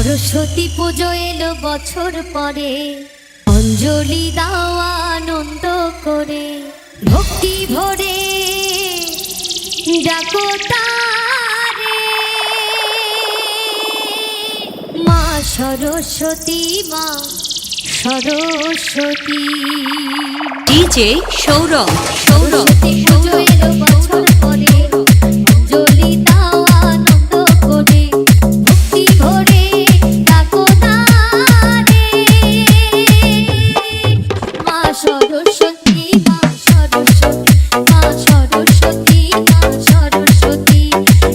সরস্বতী পুজো এলো বছর পরে। অঞ্জলি দাওয়া আনন্দ করে, ভক্তি ভরে। ডাকো মা সরস্বতী মা Saraswati. D J Sourav Sourav. Saraswati মা সরস্বতী মা সরস্বতী মা সরস্বতী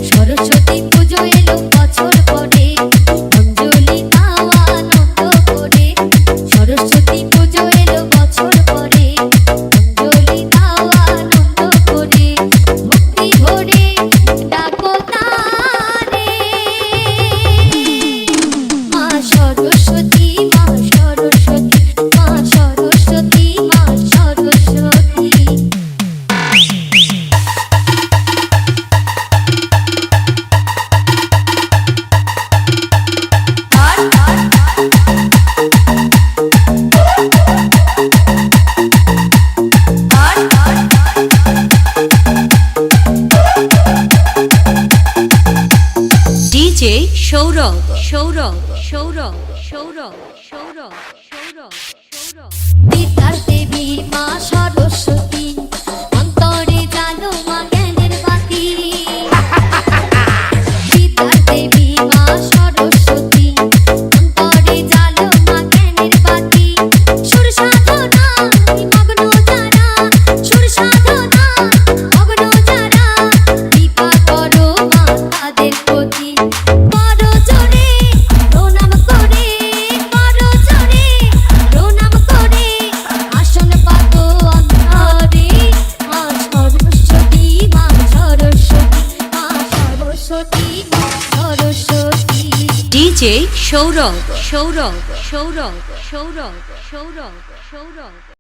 সরস্বতী পুজো এলো বছর পরে অঞ্জলি দাওয়া নন্দ করে। সরস্বতী পুজো D J Sourav Sourav Sourav Sourav Sourav Sourav Sourav. D J Sourav Sourav Sourav Sourav Sourav Sourav